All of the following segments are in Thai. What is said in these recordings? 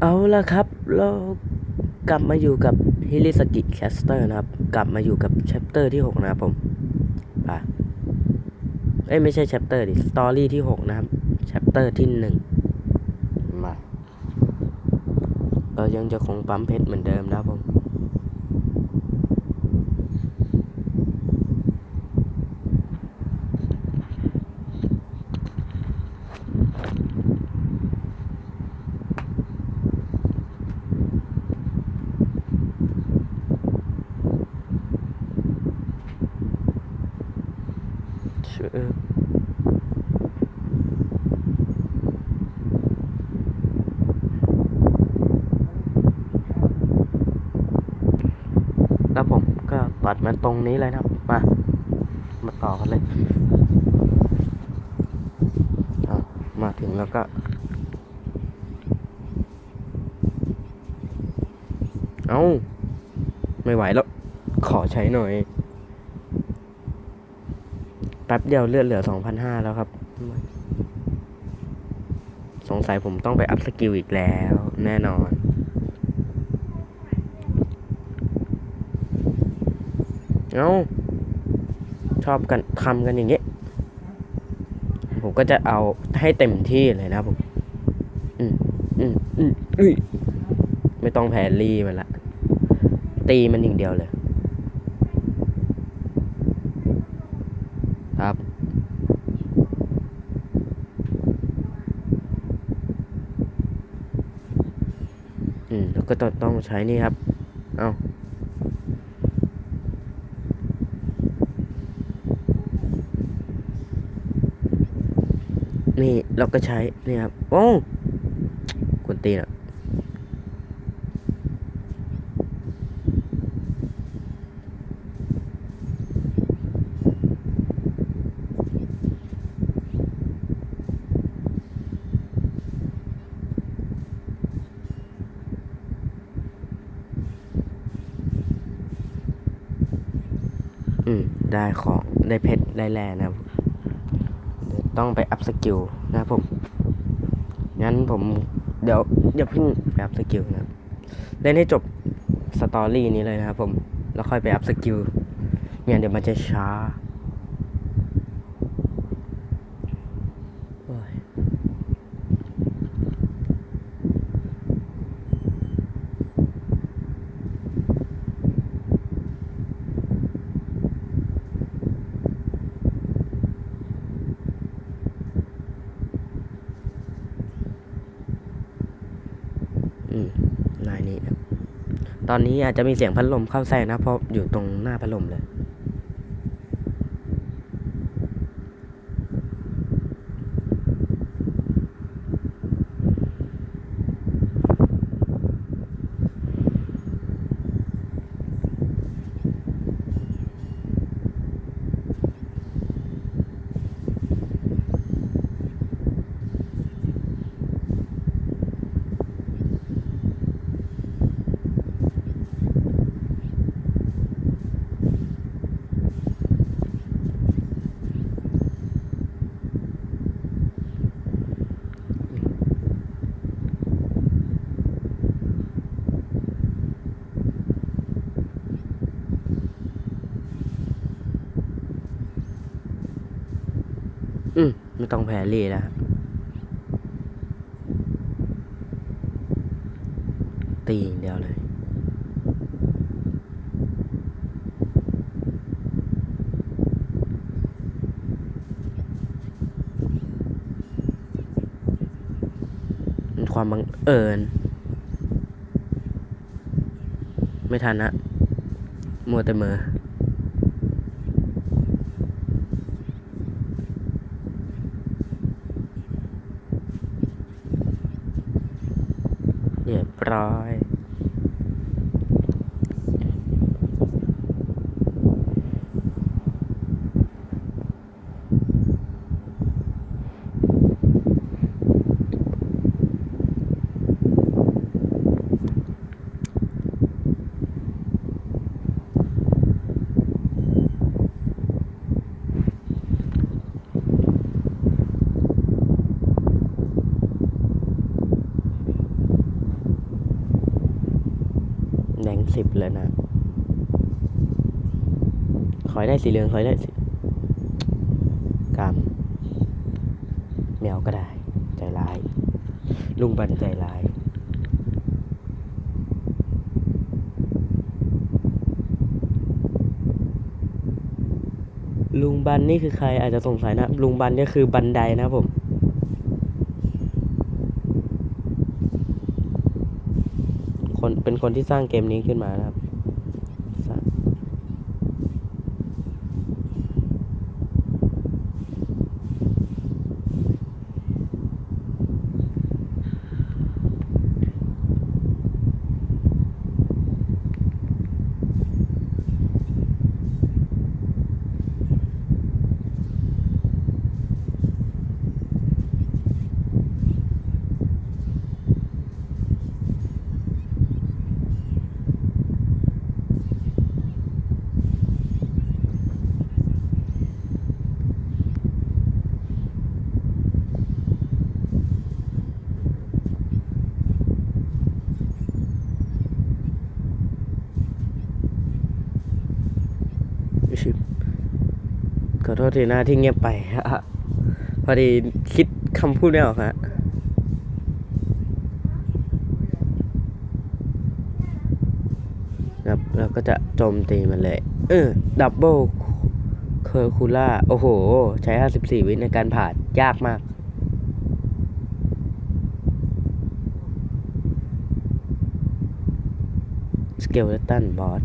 เอาละครับเรากลับมาอยู่กับฮิริสกิแคสเตอร์นะครับ กลับมาอยู่กับแชปเตอร์ที่ 6 นะครับผมป่ะเอ้ยไม่ใช่แชปเตอร์ดิสตอรี่ที่ 6 นะครับแชปเตอร์ที่ 1 มา เรายังจะคงปั๊มเพชรเหมือนเดิมนะครับผม ชื่อแล้วผม ก็ตัดมาตรงนี้เลยนะครับ มา มาต่อกันเลยอะมาถึงแล้วก็ เอาไม่ไหวแล้ว ขอใช้หน่อย แป๊บเดียวเลือดเหลือสองพันห้าแล้วครับ สงสัยผมต้องไปอัพสกิลอีกแล้ว แน่นอน เอาชอบกันทำกันอย่างเงี้ยผมก็จะเอาให้เต็มที่เลยนะผมอืมอืมอืมอุ้ยไม่ต้องแพรรี่มันละตีมันอย่างเดียวเลย ครับ อืมแล้วก็ต้องต้องใช้นี่ครับ เอา นี่เราก็ใช้นี่ครับโอ้กวนตีนอะอืม ได้ของ ได้เพชร ได้แร่นะครับ ต้องไปอัพสกิลนะครับผมงั้นผมเดี๋ยวเดี๋ยวเพิ่งไปอัพสกิลนะครับเล่นให้จบสตอรี่นี้เลยนะครับผม แล้วค่อยไปอัพสกิลเนี่ยเดี๋ยวมันจะช้า ลายนี้ครับตอนนี้อาจจะมีเสียงพัดลมเข้าแทรกนะเพราะอยู่ตรงหน้าพัดลมเลย อืม ไม่ต้องแพรรี่แล้วตีอย่างเดียวเลยมันความบังเอิญ ไม่ทันนะมัวแต่เมือ เรียบร้อย แดงสิบเลยนะ ขอให้ได้สีเหลือง ขอให้ได้สีกำแมวก็ได้ ใจร้าย ลุงบันใจร้ายลุงบันนี่คือใครอาจจะสงสัยนะ ลุงบันก็คือบันไดนะผม คนเป็นคนที่สร้างเกมนี้ขึ้นมานะครับสร้างชิบ ขอโทษทีนะที่เงียบไปฮะพอดีคิดคำพูดไม่ออกฮะครับเราก็จะโจมตีมันเลย เออ ดับเบิลเคอร์คูล่า โอ้โห ใช้ 54 วิในการผ่านยากมาก สเกลเลตันบอส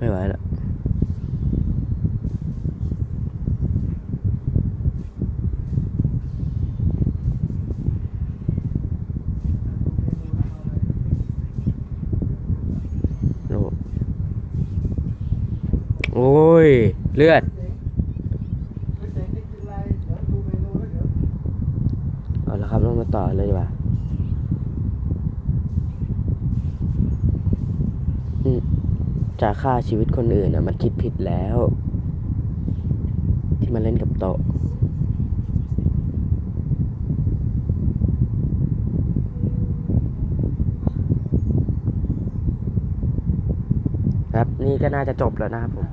ไม่ไหวแล้ว โอ้โอ้ย เลือด เอาละครับเรามาต่อเลยดีกว่าจะฆ่าชีวิตคนอื่นอะ มันคิดผิดแล้ว ที่มาเล่นกับโต๊ะครับ นี่ก็น่าจะจบแล้วนะครับผม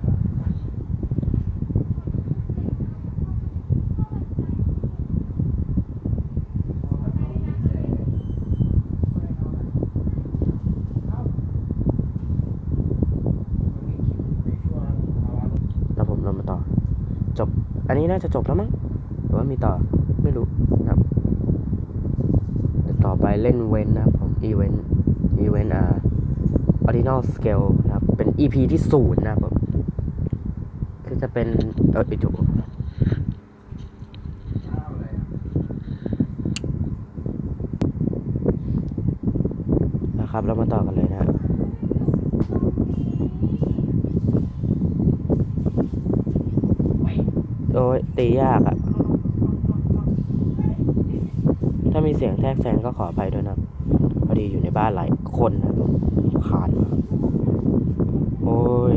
เรามาต่อ จบ อันนี้น่าจะจบแล้วมั้งหรือว่ามีต่อไม่รู้นะครับเดี๋ยวต่อไปเล่นเวนนะครับผมอีเวนอีเวนอ่า original scale นะครับ เป็น EP ที่ศูนย์นะครับผมคือจะเป็นเออไปถูกนะครับเรามาต่อกันเลยนะ โอ้ยตียากอะ่ะถ้ามีเสียงแทรกแซงก็ขออภัยด้วยนะพอดีอยู่ในบ้านหลายคนนะคานมากโอ้ย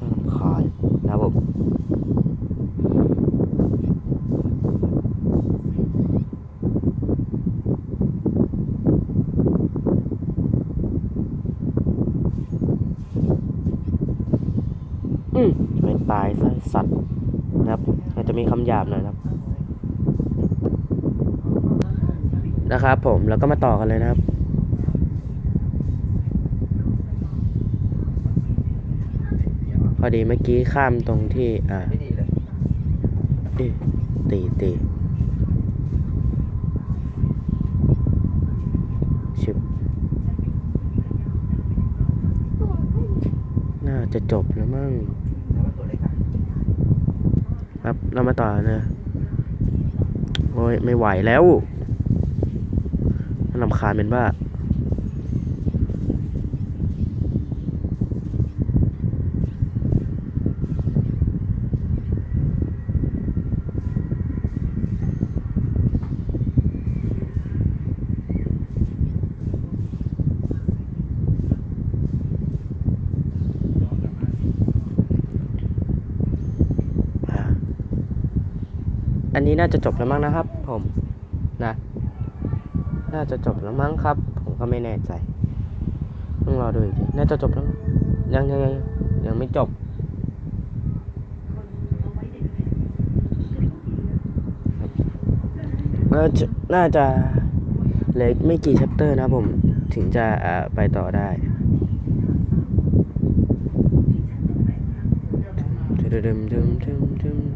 น่ารำคาญนะครับผม อืมไปตายซะสัตว์นะครับอาจจะมีคำหยาบหน่อยนะครับ นะครับ ผมแล้วก็มาต่อกันเลยนะครับ พอดีเมื่อกี้ข้ามตรงที่อ่าไม่ดีเลยเอ๊ะตีตีชิบน่าจะจบแล้วมั้ง แล้วมันตัวเล็กอะ ครับเรามาต่อนะโอ้ยไม่ไหวแล้วมันลำคาญเป็นบ้า อันนี้น่าจะจบแล้วมั้งนะครับ ผมนะ น่าจะจบแล้วมั้งครับ ผมก็ไม่แน่ใจต้องรอดูอีกทีน่าจะจบแล้วยังยังยังยังไม่จบ น่าจะน่าจะเหลืออีกไม่กี่ชัปเตอร์นะผมถึงจะไปต่อได้ดึมดึมดึมดึม